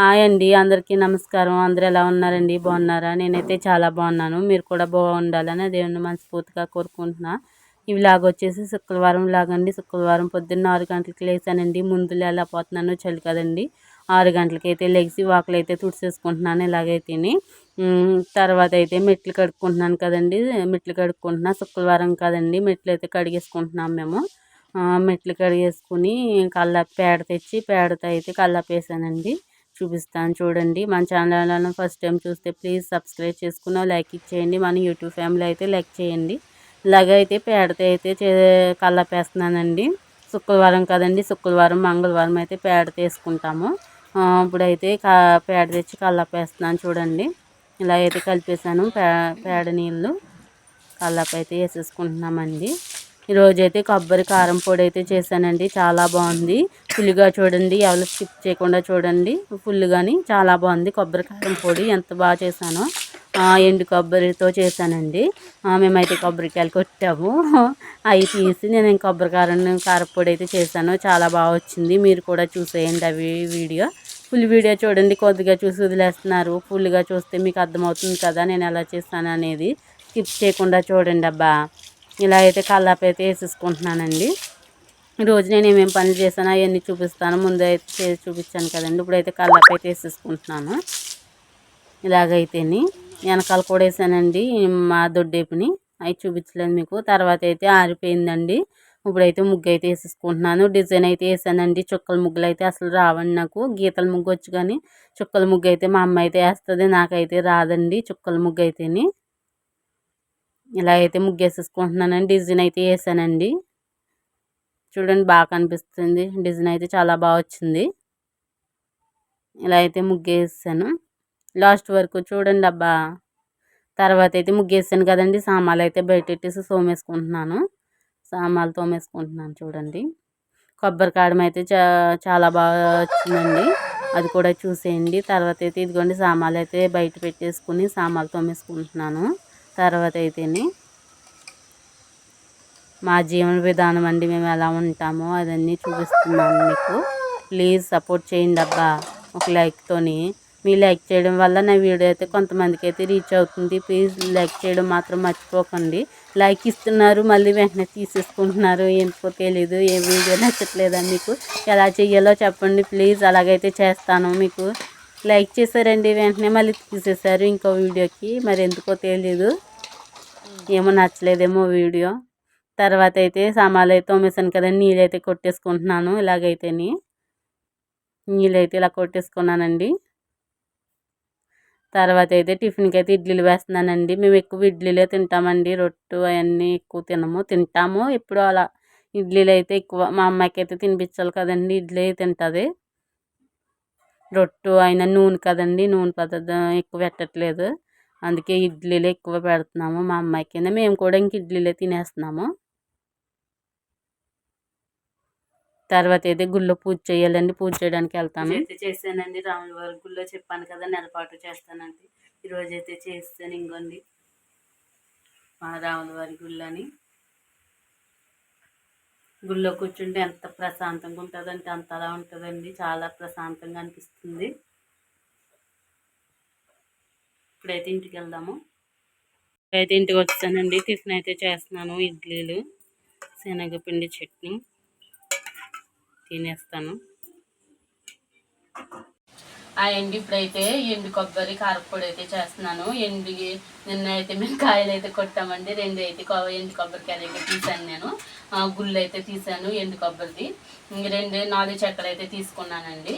Hi అండి అందరికీ నమస్కారం. అందరు ఎలా ఉన్నారండి? బాగున్నారా? నేనైతే చాలా బాగున్నాను. మీరు కూడా బాగుండాలని దేవుని మనస్ఫూర్తిగా కోరుకుంటున్నా. ఈ వ్లాగ్ వచ్చేసి శుక్రవారం వ్లాగ్ అండి. శుక్రవారం పొద్దున్న ఆరు గంటలకి లేచానండి ముందు ఎలా పోతున్నానో. చలి కదండి. ఆరు గంటలకి అయితే లెగ్సి వాకులు అయితే తుడిచేసుకుంటున్నాను ఇలాగైతేని. తర్వాత అయితే మెట్లు కడుక్కుంటున్నాను కదండి. మెట్లు కడుక్కుంటున్నా. శుక్రవారం కదండి. మెట్లు అయితే కడిగేసుకుంటున్నాం మేము. మెట్లు కడిగేసుకుని కల్లా పేడ తెచ్చి పేడతో అయితే కల్లాపేసానండి చూపిస్తాను చూడండి. మన ఛానల్ ఫస్ట్ టైం చూస్తే ప్లీజ్ సబ్స్క్రైబ్ చేసుకున్న లైక్ ఇచ్చేయండి. మన యూట్యూబ్ ఫ్యామిలీ అయితే లైక్ చేయండి. ఇలాగ అయితే పేడతో అయితే చే శుక్రవారం కదండి. శుక్రవారం మంగళవారం అయితే పేడ తీసుకుంటాము. ఇప్పుడైతే పేడ తెచ్చి కళ్ళపేస్తున్నాను చూడండి. ఇలా అయితే కలిపేసాను పే పేడ నీళ్ళు కళ్ళపైతే అయితే వేసేసుకుంటున్నామండి. ఈరోజు అయితే కొబ్బరి కారం పొడి అయితే చేశానండి. చాలా బాగుంది. ఫుల్గా చూడండి. ఎవరు స్కిప్ చేయకుండా చూడండి. ఫుల్గాని చాలా బాగుంది. కొబ్బరి కారం పొడి ఎంత బాగా చేశానో ఎండు కొబ్బరితో చేశానండి. మేమైతే కొబ్బరికాయలు కొట్టాము. అవి తీసి నేను కొబ్బరి కారం కారపొడి అయితే చేశాను. చాలా బాగా వచ్చింది. మీరు కూడా చూసేయండి అవి వీడియో. ఫుల్ వీడియో చూడండి. కొద్దిగా చూసి వదిలేస్తున్నారు. ఫుల్గా చూస్తే మీకు అర్థమవుతుంది కదా నేను ఎలా చేస్తాను అనేది. స్కిప్ చేయకుండా చూడండి అబ్బా. ఇలా అయితే కల్లాపు అయితే వేసేసుకుంటున్నానండి. రోజు నేను ఏమేమి పనులు చేశానో అవన్నీ చూపిస్తాను. ముందు అయితే చేసి చూపించాను కదండి. ఇప్పుడైతే కల్లాపు అయితే వేసేసుకుంటున్నాను. ఇలాగైతేని వెనకాల కూడా వేసానండి. మా దొడ్డేపుని అవి చూపించలేదు మీకు. తర్వాత అయితే ఆరిపోయిందండి. ఇప్పుడైతే ముగ్గు అయితే వేసేసుకుంటున్నాను. డిజైన్ అయితే వేసానండి. చుక్కల ముగ్గులు అయితే అసలు రావండి నాకు. గీతల ముగ్గు వచ్చు కానీ చుక్కల ముగ్గు అయితే మా అమ్మ అయితే వేస్తుంది. నాకైతే రాదండి చుక్కల ముగ్గు అయితేని. ఇలా అయితే ముగ్గేసేసుకుంటున్నానండి డిజైన్ అయితే వేసానండి. చూడండి బాగా కనిపిస్తుంది. డిజైన్ అయితే చాలా బాగా వచ్చింది. ఇలా అయితే ముగ్గేసాను. లాస్ట్ వరకు చూడండి అబ్బా. తర్వాత అయితే ముగ్గేసాను కదండి. సామాన్లు అయితే బయటెట్టేసి సోమేసుకుంటున్నాను. సామాన్లు తోమేసుకుంటున్నాను చూడండి. కొబ్బరి కాడం అయితే చా చాలా బాగా వచ్చిందండి. అది కూడా చూసేయండి. తర్వాత అయితే ఇదిగోండి సామాన్లు అయితే బయట పెట్టేసుకుని సామాన్లు తోమేసుకుంటున్నాను. తర్వాత అయితేనే మా జీవన విధానం అండి మేము ఎలా ఉంటామో అదన్నీ చూపిస్తున్నాను మీకు. ప్లీజ్ సపోర్ట్ చేయండి అబ్బా. ఒక లైక్తోని మీ లైక్ చేయడం వల్ల నా వీడియో అయితే కొంతమందికి అయితే రీచ్ అవుతుంది. ప్లీజ్ లైక్ చేయడం మాత్రం మర్చిపోకండి. లైక్ ఇస్తున్నారు మళ్ళీ వెంటనే తీసేసుకుంటున్నారు. ఎందుకో తెలీదు ఏ వీడియో నచ్చట్లేదా మీకు ఎలా చెయ్యాలో చెప్పండి. ప్లీజ్ అలాగైతే చేస్తాను మీకు. లైక్ చేశారండి వెంటనే మళ్ళీ తీసేశారు ఇంకో వీడియోకి. మరి ఎందుకో తెలీదు. ఏమో నచ్చలేదేమో వీడియో. తర్వాత అయితే సామాన్లు అయితే తోమేశాను కదా నీళ్ళు అయితే కొట్టేసుకుంటున్నాను ఇలాగైతేని. నీళ్ళు అయితే ఇలా కొట్టేసుకున్నానండి. తర్వాత అయితే టిఫిన్కి అయితే ఇడ్లీలు వేస్తున్నానండి. మేము ఎక్కువ ఇడ్లీలే తింటామండి. రొట్టు అవన్నీ ఎక్కువ తినము. తింటాము. ఎప్పుడో అలా ఇడ్లీలు అయితే ఎక్కువ మా అమ్మాయికి అయితే తినిపించాలి కదండి. ఇడ్లీ తింటుంది. రొట్టు అయినా నూనె కదండి. నూనె పదార్థం ఎక్కువ పెట్టట్లేదు. అందుకే ఇడ్లీలే ఎక్కువ పెడుతున్నాము. మా అమ్మాయికి మేము కూడా ఇంక ఇడ్లీలే తినేస్తున్నాము. తర్వాత అయితే గుళ్ళో పూజ చేయాలండి. పూజ చేయడానికి వెళ్తాను అయితే చేశానండి. రాముల వారి గుళ్ళో చెప్పాను కదా నెలపాటు చేస్తానండి ఈరోజు అయితే చేస్తాను ఇంకోండి మా రాముల వారి గుళ్ళని. గుళ్ళో కూర్చుంటే ఎంత ప్రశాంతంగా ఉంటుందంటే అంత అలా ఉంటుందండి. చాలా ప్రశాంతంగా అనిపిస్తుంది. ఇప్పుడైతే ఇంటికి వెళ్దాము. అయితే ఇంటికి వచ్చానండి. టిఫిన్ అయితే చేస్తున్నాను. ఇడ్లీలు శనగపిండి చట్నీ తినేస్తాను. అండి ఇప్పుడైతే ఎండు కొబ్బరి కారపొడి అయితే చేస్తున్నాను. ఎండు నిన్న అయితే మేము కాయలు అయితే కొట్టామండి. రెండు అయితే ఎండు కొబ్బరికాయలు అయితే తీసాను నేను. గుళ్ళు అయితే తీసాను ఎండు కొబ్బరిది. రెండు నాలుగు చెక్కలు అయితే తీసుకున్నానండి.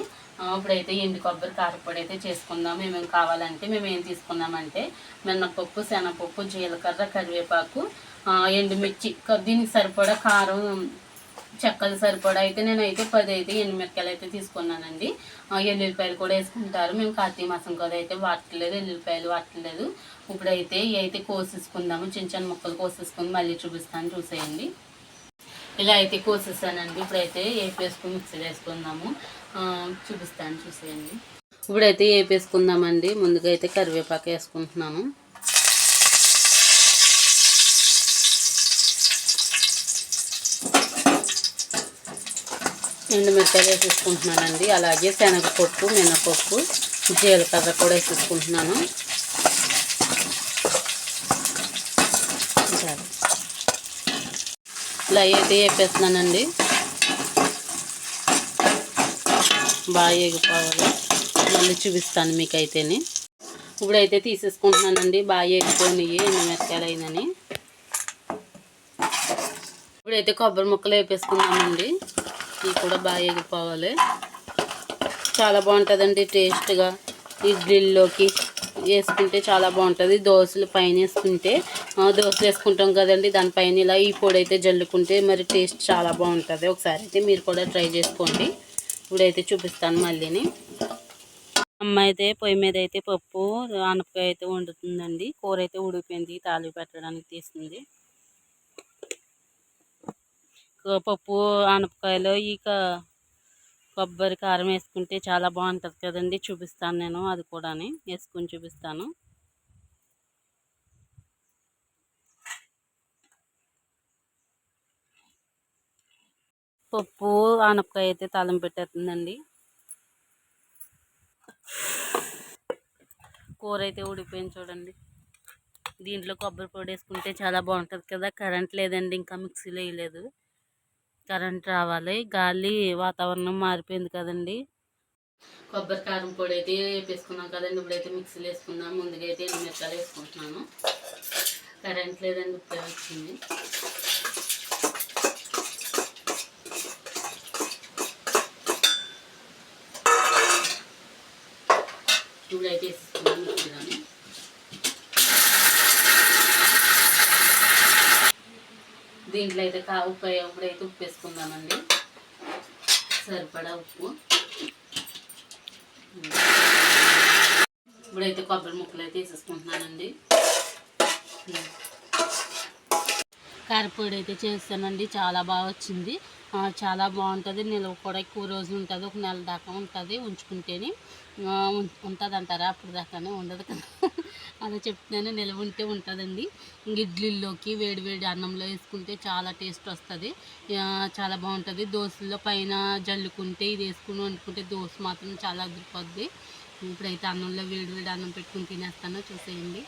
ఇప్పుడైతే ఎండు కొబ్బరి కారపొడి అయితే చేసుకుందాం. ఏమేమి కావాలంటే మేము ఏం తీసుకున్నామంటే మినపప్పు శనగపప్పు జీలకర్ర కరివేపాకు ఎండుమిర్చి దీనికి సరిపడా కారం చెక్కలు సరిపడా అయితే నేనైతే పది అయితే ఎనిమిరకాయలు అయితే తీసుకున్నానండి. ఎల్లుల్లిపాయలు కూడా వేసుకుంటారు. మేము కార్తీక మాసం కదా అయితే వాడట్లేదు ఎల్లుల్లిపాయలు వాడట్లేదు. ఇప్పుడైతే అయితే కోసేసుకుందాము. చిన్న చిన్న ముక్కలు కోసేసుకుని మళ్ళీ చూపిస్తాను చూసేయండి. ఇలా అయితే కోసేసానండి. ఇప్పుడైతే వేపేసుకుని మిక్సీ వేసుకుందాము. చూపిస్తాను చూసేయండి. ఇప్పుడైతే వేపేసుకుందామండి. ముందుగా అయితే కరివేపాకు వేసుకుంటున్నాను. ఎండుమిరపకాయలు వేసేసుకుంటున్నానండి. అలాగే శనగపప్పు మినపప్పు జీలకర్ర కూడా వేసేసుకుంటున్నాను. ఇలా అయితే వేపేస్తున్నానండి. బాగా ఎగిపోవాలి మళ్ళీ చూపిస్తాను మీకు అయితేనే ఇప్పుడైతే తీసేసుకుంటున్నానండి. బాగా ఎగిపోయినాయి ఎండుమిరపకాయలు అయినని ఇప్పుడైతే కొబ్బరి ముక్కలు వేపేసుకున్నామండి ఇవి కూడా బాగా ఎగిపోవాలి చాలా బాగుంటుందండి టేస్ట్గా. ఇడ్లీల్లోకి వేసుకుంటే చాలా బాగుంటుంది. దోశలు పైన వేసుకుంటే దోశలు వేసుకుంటాం కదండి. దానిపైన ఇలా ఈ పొడి అయితే జల్లుకుంటే మరి టేస్ట్ చాలా బాగుంటుంది. ఒకసారి అయితే మీరు కూడా ట్రై చేసుకోండి. ఇప్పుడైతే చూపిస్తాను మళ్ళీని. అమ్మ అయితే పొయ్యి మీద అయితే పప్పు ఆనపకాయ అయితే వండుతుందండి. కూర అయితే ఉడిపోయింది తాలింపు పెట్టడానికి తీస్తుంది. పప్పు ఆనపకాయలో ఇక కొబ్బరి కారం వేసుకుంటే చాలా బాగుంటుంది కదండి. చూపిస్తాను నేను అది కూడా వేసుకొని చూపిస్తాను. పప్పు ఆనపకాయ అయితే తాళం పెట్టేస్తుందండి. కూర అయితే ఉడిపోయింది చూడండి. దీంట్లో కొబ్బరి పొడి వేసుకుంటే చాలా బాగుంటుంది కదా. కరెంట్ లేదండి ఇంకా మిక్సీలో వేయలేదు. కరెంట్ రావాలి. గాలి వాతావరణం మారిపోయింది కదండి. కొబ్బరి కారం పొడి అయితే వేసుకున్నాం కదండి. ఇప్పుడైతే మిక్సీలో వేసుకున్నాం ముందుగా అయితే మిరపకాయలు వేసుకుంటున్నాను. కరెంట్ లేదండి ఇప్పుడే వచ్చింది. ఇప్పుడైతే ముందుగానే దీంట్లో అయితే కా ఉప్పు ఇప్పుడైతే ఉప్పు వేసుకుందామండి సరిపడా ఉప్పు. ఇప్పుడైతే కొబ్బరి ముక్కలు అయితే వేసేసుకుంటున్నానండి కారపొడి అయితే చేస్తానండి చాలా బాగా వచ్చింది. చాలా బాగుంటుంది. నిల్వ కూడా ఎక్కువ రోజులు ఉంటుంది. ఒక నెల దాకా ఉంటుంది ఉంచుకుంటేనే. ఉంటుంది అంటారా అప్పుడు దాకానే ఉండదు కదా. అలా చెప్తున్నాను. నిల్వ ఉంటే ఉంటుందండి. ఇడ్లీల్లోకి వేడివేడి అన్నంలో వేసుకుంటే చాలా టేస్ట్ వస్తుంది. చాలా బాగుంటుంది. దోశల్లో పైన జల్లుకుంటే ఇది వేసుకుని వండుకుంటే దోశ మాత్రం చాలా అదిరిపోద్ది. ఇప్పుడైతే అన్నంలో వేడివేడి అన్నం పెట్టుకుని తినేస్తానో. చూసేయండి.